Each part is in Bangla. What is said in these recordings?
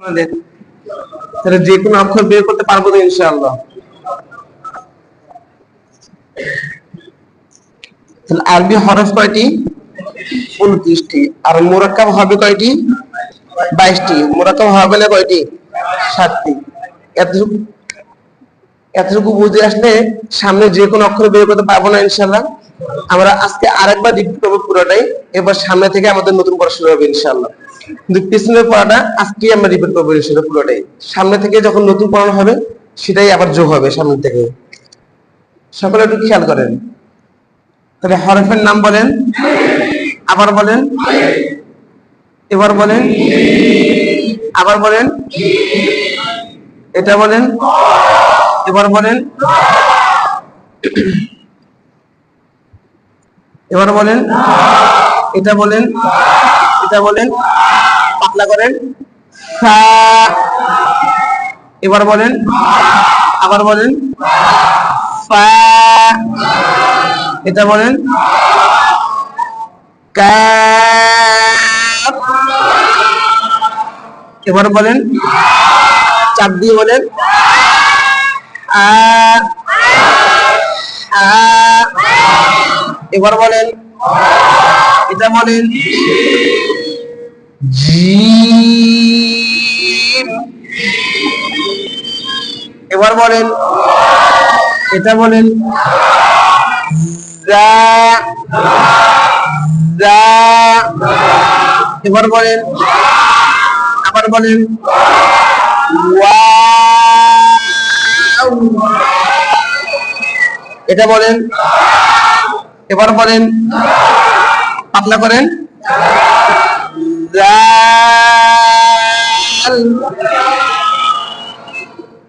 আমাদের, তাহলে যে কোনো অক্ষর বের করতে পারব তো ইনশাআল্লাহ। তাহলে আরবি হরফ কয়টি? উনত্রিশটি। আর মোরাক্কাব হবে কয়টি? বাইশটি। মোরাক্কাব হবে না কয়টি? সাতটি। এতটুকু এতটুকু বুঝে আসলে সামনে যে কোনো অক্ষর বের করতে পারব না ইনশাল্লাহ আমরা আজকে আরেকবার রিপিট করব পুরোটাই। এবার সামনে থেকে আমাদের নতুন পড়া শুরু হবে ইনশাল্লাহ কিন্তু পিছনের পড়াটা আজকে আমরা রিপিট করব ইনশাল্লাহ পুরোটাই। সামনে থেকে যখন নতুন পড়ানো হবে, সেটাই আবার যোগ হবে সামনে থেকে। সকলে একটু খেয়াল করেন। তাহলে হরফের নাম বলেন, আবার বলেন, এবার বলেন, আবার বলেন, এটা বলেন, এবার বলেন এবার বলেন, এটা বলেন এটা বলেন পাতলা করেন। এবার বলেন, আবার বলেন। এটা বলেন। এবার বলেন, চাপ দিয়ে বলেন। এবার বলেন এটা বলেন। এবার বলেন। এটা বলেন। এবার বলেন। আবার বলেন। এটা বলেন। এবার বলেন। পাতলা করেন।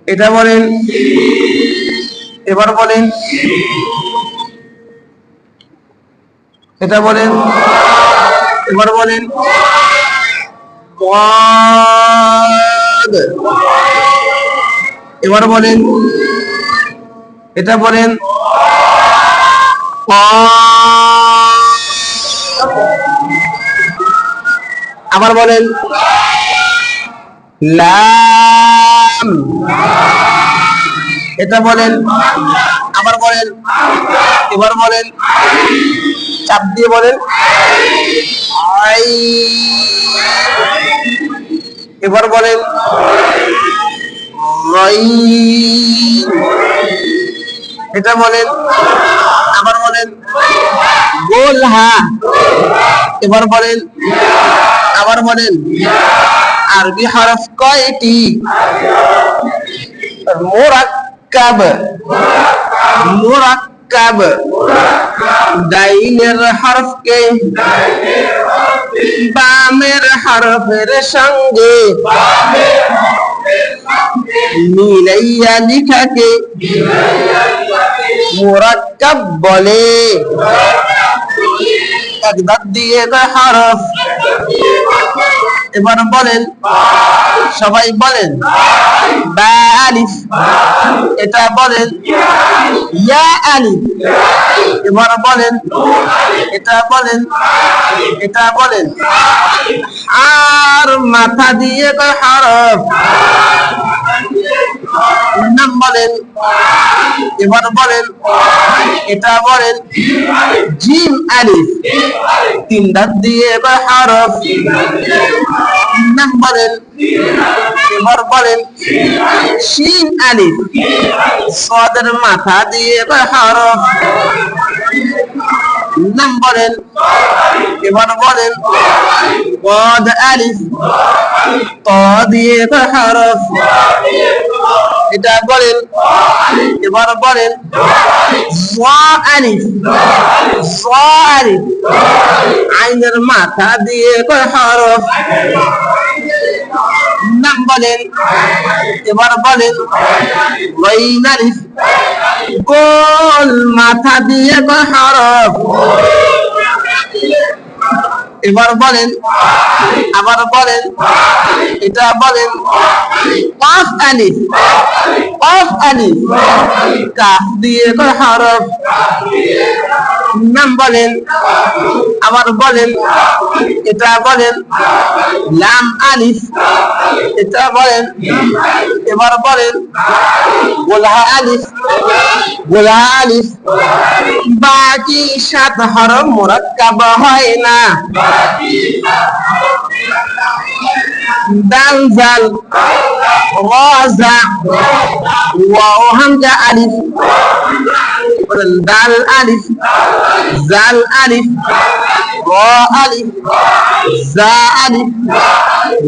এটা বলেন এবার বলেন। এটা বলেন এবার বলেন। এবার বলেন এটা বলেন। আবার বলেন, লাম। এটা বলেন, আবার বলেন, এবার বলেন, চাপ দিয়ে বলেন এবার বলেন এটা বলেন, আবার বলেন গোল হা এবার বলেন, আবার বলেন, আরবি হরফ কয়টি? মোরাক্কাব মোরাক্কাব। দাইনের হরফকে বামের হরফের সঙ্গে। মিলাইয়া লিখাকে। মোরাক্কাব বলে। একদার দিয়ে দেয় হরফ। এবার বলেন। সবাই বলেন। বা আলিফ। এটা বলেন। ইয়া আলিফ। এবার বলেন। এটা বলেন। এটা বলেন। আর মাথা দিয়ে দেয় হরফ। নাম বলেন, এবার বলেন, এটা বলেন, জিম আলিফ। তিন দাঁত দিয়ে এবার হরফ নাম বলেন, এবার বলেন, শিন আলিফ। সদের মাথা দিয়ে এবার হরফ নাম বলেন, এবার বলেন ত দিয়ে এবার হরফ এটা বলেন এবার বলেন আইনের মাথা দিয়ে হরফ? নাম বলেন। এবার বলেন। গোল মাথা দিয়ে হরফ? এবার বলেন, আবার বলেন, এটা বলেন, পাঁচ আলিফ অফ আলিফ, কাফ দিয়ে হরফ? নাম বলেন, আবার বলেন, এটা বলেন, লাম আলিফ, এটা বলেন, এবার বলেন গোলহা আলিফ গোলহা আলিফ বাকি সাত হরফ মোরাক্কাব হয় না। দাল জাল রাজা ওয়াও হামজা আলিফ। দাল, আলিফ, জাল, আলিফ র আলিফ, জা, আলিফ,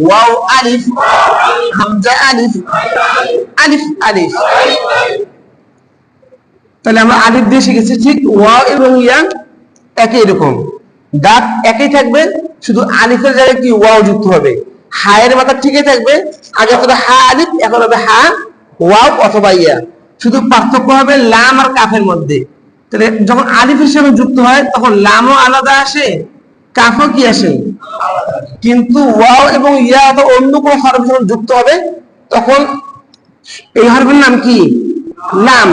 ওয়াও, আলিফ, হামজা, আলিফ আলিফ আলিফ। তাহলে আমরা আলিফ দিয়ে শিখেছি, ঠিক ওয়াও এবং ইয়া একই রকম। দাঁত একই থাকবে, শুধু আলিফের জায়গায় কি ওয়াও যুক্ত হবে? হায়ের মাথা ঠিকই থাকবে, আগে ছিল হা আলিফ, এখন হবে হা ওয়াও অথবা ইয়া। শুধু পার্থক্য হবে লাম আর কাফের মধ্যে। তাহলে যখন আলিফের সঙ্গে যুক্ত হয়, তখন লামও আলাদা আসে, কাফও কি আসে? কিন্তু ওয়াও এবং ইয়া অথবা অন্য কোনো হরফের সঙ্গে যুক্ত হবে, তখন এই হরফের নাম কি? লাম।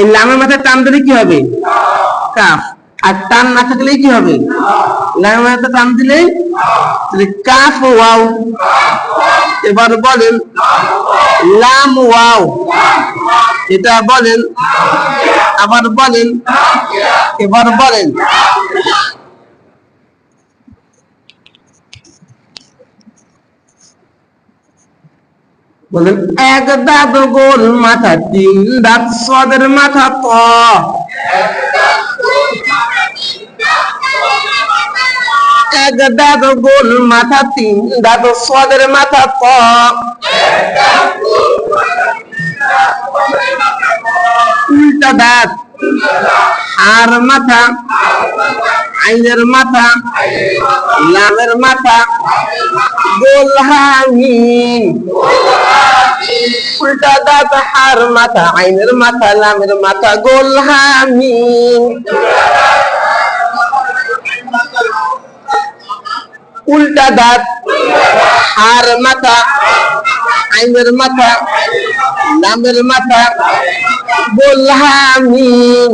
এই লামের মাথায় টান দিলে কি হবে? কাফ। আর টান না থাকলে কি হবে? লামের মাথায় টান দিলে কাফ ওয়াও। এবার বলেন, লাম ওয়াও। এটা বলেন, আবার বলেন, এবার বলেন বলেন, এক দাঁত গোল মাথা, তিন দাঁত সদের মাথা ত এক দাঁত গোল মাথা, তিন দাঁত সদের মাথা ত উল্টা দাঁত। আর মাথা, আইনের মাথা লামের মাথা গোল হামিম উল্টা দাঁত, হার মাথা, আইনের মাথা, লামের মাথা গোল হামিম উল্টা দাঁত, হার মাথা আইনের মাথা লামের মাথা গোল হামিম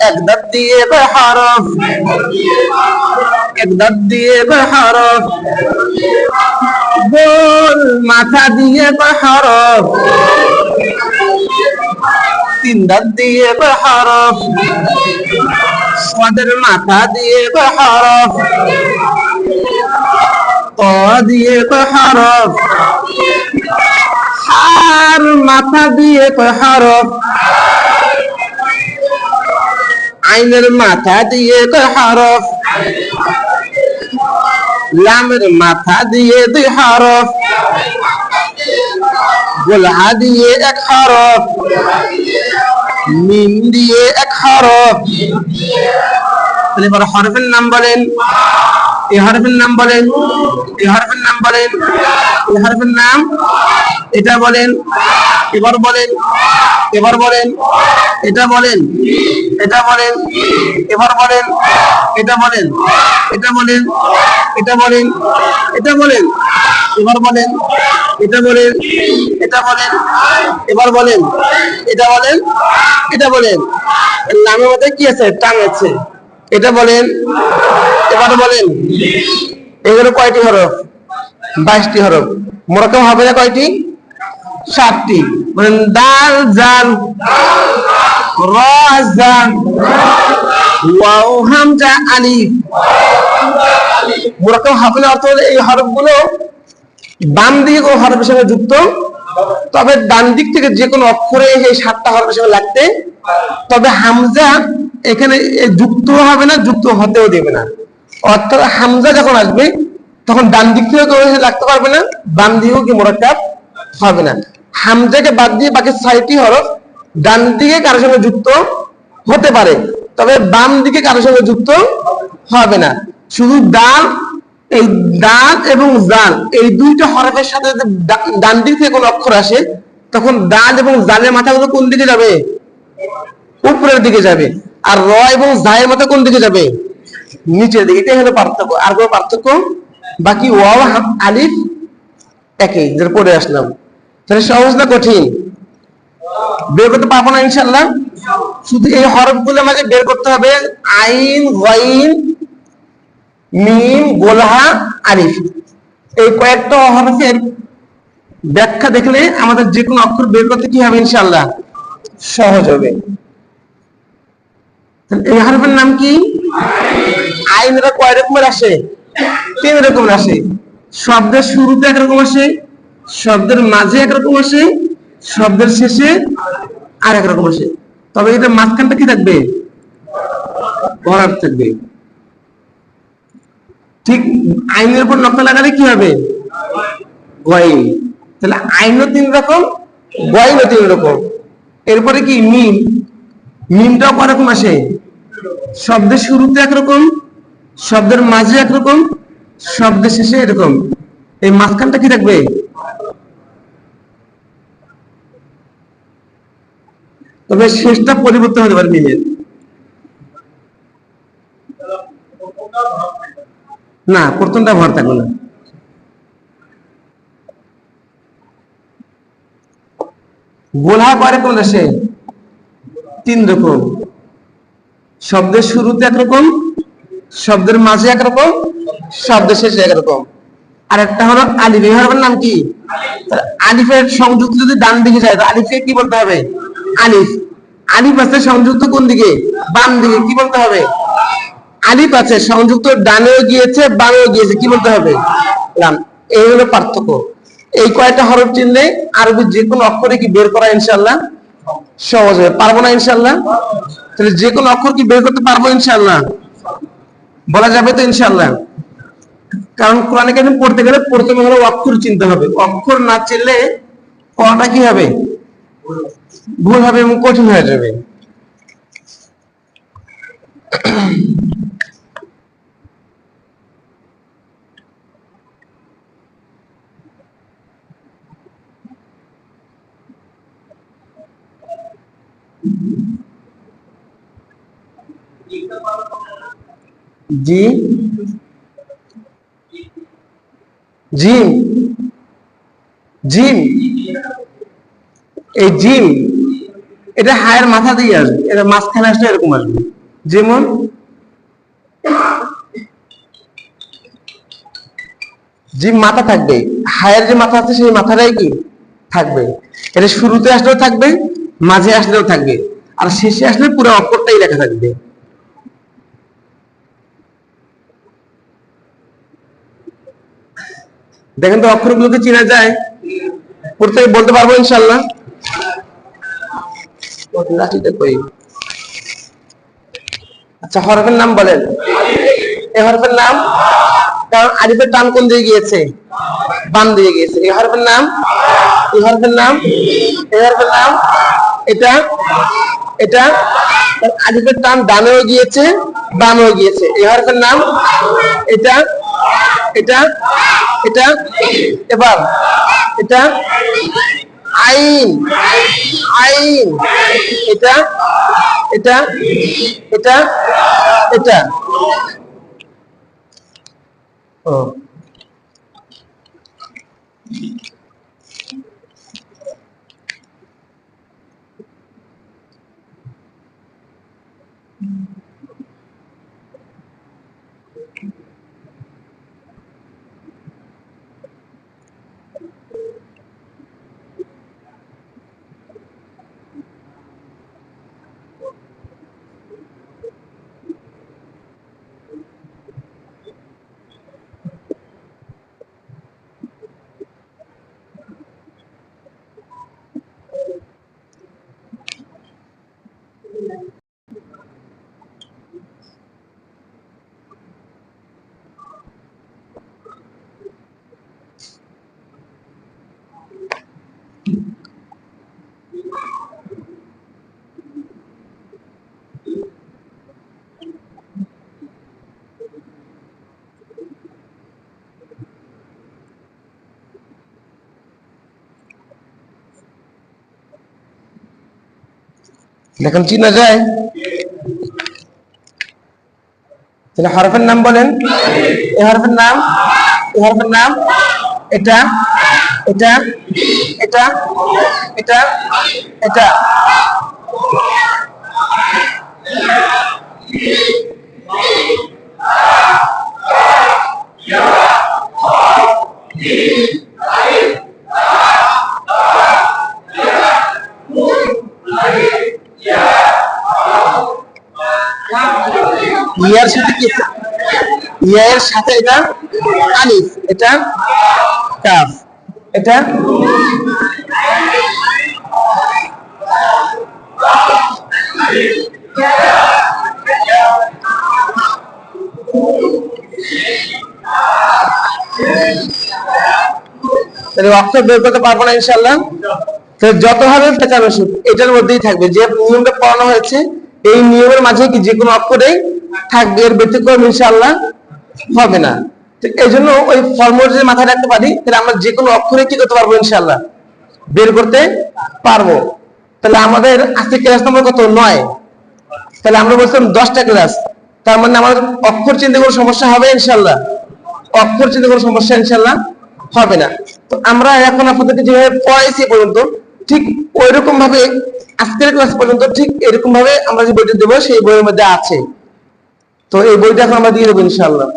এক দাঁত দিয়ে হরফ এক দাঁত দিয়ে হরফ গোল মাথা দিয়ে হরফ তিন দাঁত দিয়ে হরফ সদের মাথা দিয়ে হরফ ক দিয়ে হরফ। আর মাথা দিয়ে হরফ। আইনের মাথা দিয়ে হরফ। লামের মাথা দিয়ে দুই হরফ। গোলহা দিয়ে এক হরফ। মিম দিয়ে এক হরফ। হরফের নাম বলেন। এই হরফের নাম বলেন এই হরফের নাম বলেন এই হরফের নাম এটা বলেন এবার বলেন এবার বলেন এটা বলেন এটা বলেন এবার বলেন এটা বলেন এটা বলেন এটা বলেন এটা বলেন এবার বলেন এটা বলেন এটা বলেন এবার বলেন এটা বলেন এটা বলেন নামের মধ্যে কি আছে টান আছে এটা বলেন এবার বলেন। এগুলো কয়টি হরফ? বাইশটি হরফ। মোরকম হবে না কয়টি? সাতটি। বলেন, দাল, জাল, র, জাল, ওয়াও, হামজা, আলিফ। মোরকম না অর্থ এই হরফগুলো বাম দিকে কোনো হরফের সঙ্গে যুক্ত। তবে ডান দিক থেকে যে কোনো অক্ষরে এই সাতটা হরফের সঙ্গে লাগতে। তবে হামজা এখানে যুক্ত হবে না, যুক্ত হতেও দেবে না। অর্থাৎ হামজা যখন আসবে, তখন ডান দিক থেকে লাগতে পারবে না, বাম দিকেও কি মোরাক্কাব হবে না। হামজাকে বাদ দিয়ে বাকি ছয়টি হরফ ডান দিকে কারোর সঙ্গে যুক্ত হতে পারে, তবে বাম দিকে কারোর সঙ্গে যুক্ত হবে না। শুধু ডান, এই দাঁত এবং জাল এই দুইটা হরফের সাথে ডান দিক থেকে কোনো অক্ষর আসে, তখন দাঁত এবং জালের মাথাগুলো কোন দিকে যাবে? উপরের দিকে যাবে। আর র এবং জায়ের মাথা কোন দিকে যাবে? নিচের দিকে এটাই হলো পার্থক্য। আর কোনো পার্থক্য? বাকি ওয়াও আলিফ একই যেটা পড়ে আসলাম। তাহলে সহজ না কঠিন? বের করতে পারব না ইনশাল্লাহ শুধু এই হরফগুলো আমাকে বের করতে হবে। আইন, ওয়াইন, মিম, গোলহা আরিফ এই কয়েকটা হরফের ব্যাখ্যা দেখলে আমাদের যে কোনো অক্ষর বের করতে কি হবে ইনশাল্লাহ সহজ হবে। এই হরফের নাম কি? আইনরা কয় রকমের আসে? তিন রকমের আসে। শব্দের শুরুতে একরকম আসে, শব্দের মাঝে একরকম আসে, শব্দের শেষে আর একরকম আসে। তবে এটা মাঝখানটা কি থাকবে? ভরাট থাকবে। ঠিক আইনের উপর নকল লাগালে কি হবে? গয়ন তাহলে আইনও তিন রকম গয়নও তিন রকম। এরপরে কি? মিম। মিমটাও কয়রকম আসে? শব্দের শুরুতে একরকম শব্দের মাঝে একরকম, শব্দের শেষে এরকম। এই মাঝখানটা কি থাকবে? তবে শেষটা পরিবর্তন হতে পারে মিমের না, প্রথমটা ভর থাকবে না। গোলা কয় কোন দেশে? তিন রকম। শব্দের শুরুতে একরকম শব্দের মাঝে একরকম শব্দের শেষে একরকম। আর একটা হলো আলিফ এই হরফের নাম কি? আলিফের সংযুক্ত যদি ডান দিকে যায় আলিফকে কি বলতে হবে? আলিফ। আলিফ আছে সংযুক্ত কোন দিকে? বাম দিকে, কি বলতে হবে? আলিফ আছে সংযুক্ত, ডানেও গিয়েছে, বামেও গিয়েছে, কি বলতে হবে? লাম এই হলো পার্থক্য। এই কয়টা হরফ চিনলে আরবি যে কোনো অক্ষরে কি বের করা ইনশাল্লাহ সহজ হবে পারব না ইনশাল্লাহ তাহলে যে কোনো অক্ষর কি বের করতে পারব ইনশাল্লাহ বলা যাবে তো ইনশাল্লাহ কারণ কোরআনে কারিম পড়তে গেলে প্রথমে হলো অক্ষর চিনতে হবে। অক্ষর না চিনলে পড়াটা কি হবে? ভুল হবে এবং কঠিন হয়ে যাবে। জি। জিম জিম এই জিম এটা হায়ের মাথা দিয়ে আসবে। এটা মাঝখানে আসলে এরকম আসবে। যেমন জিম মাথা থাকবে হায়ের যে মাথা আছে সেই মাথাটাই কি? থাকবে। এটা শুরুতে আসলেও থাকবে, মাঝে আসলেও থাকবে। আর শেষে আসলে পুরো অক্ষরটাই লেখা থাকবে। দেখেন তো অক্ষরগুলোকে চেনা যায়। প্রত্যেকে বলতে পারব ইনশাল্লাহ আচ্ছা হরফের নাম বলেন। এই হরফের নাম? কারণ আরিফের টান কোন দিকে গিয়েছে? বাম দিকে গিয়েছে। এই হরফের নাম? এই হরফের নাম? এই হরফের নাম? এটা? এটা? টান ডানেও গিয়েছে, বামেও গিয়েছে। এই হরফের নাম? এটা? এটা? এটা এবার এটা আইন আইন এটা এটা এটা এটা। ও। দেখেন চিনা যায়? তাহলে হরফের নাম বলেন। এই হরফের নাম, এই হরফের নাম, এটা এটা এটা এটা এটা। ইয়ার সাথে কি ইয়ার সাথে এটা আলিফ এটা কাফ, এটা তাহলে অক্ষর বের করতে পারব না ইনশাল্লাহ তো যত এটার মধ্যেই থাকবে। যে নিয়মটা পড়ানো হয়েছে, এই নিয়মের মাঝে কি যে কোনো অক্ষরেই থাকবে, এর ব্যতিক্রম ইনশাল্লাহ হবে না। এই জন্য ওই ফর্মুলা যদি মাথায় রাখতে পারি, তাহলে আমরা যে কোনো অক্ষরে কি করতে পারব ইনশাল্লাহ বের করতে পারব। তাহলে আমাদের আজকে ক্লাস নম্বর কত? নয়। তাহলে আমরা বলছিলাম দশটা ক্লাস তার মানে আমাদের অক্ষর চিন্তা কোনো সমস্যা হবে ইনশাল্লাহ অক্ষর চিন্তা কোনো সমস্যা ইনশাল্লাহ হবে না। তো আমরা এখন আপনাদেরকে যেভাবে পড়াইছি পর্যন্ত, ঠিক ওই রকম ভাবে আজকের ক্লাস পর্যন্ত ঠিক এরকম ভাবে আমরা যে বইটা দেবো, সেই বইয়ের মধ্যে আছে। তো এই বইটা এখন আমরা দিয়ে দেবো ইনশাল্লাহ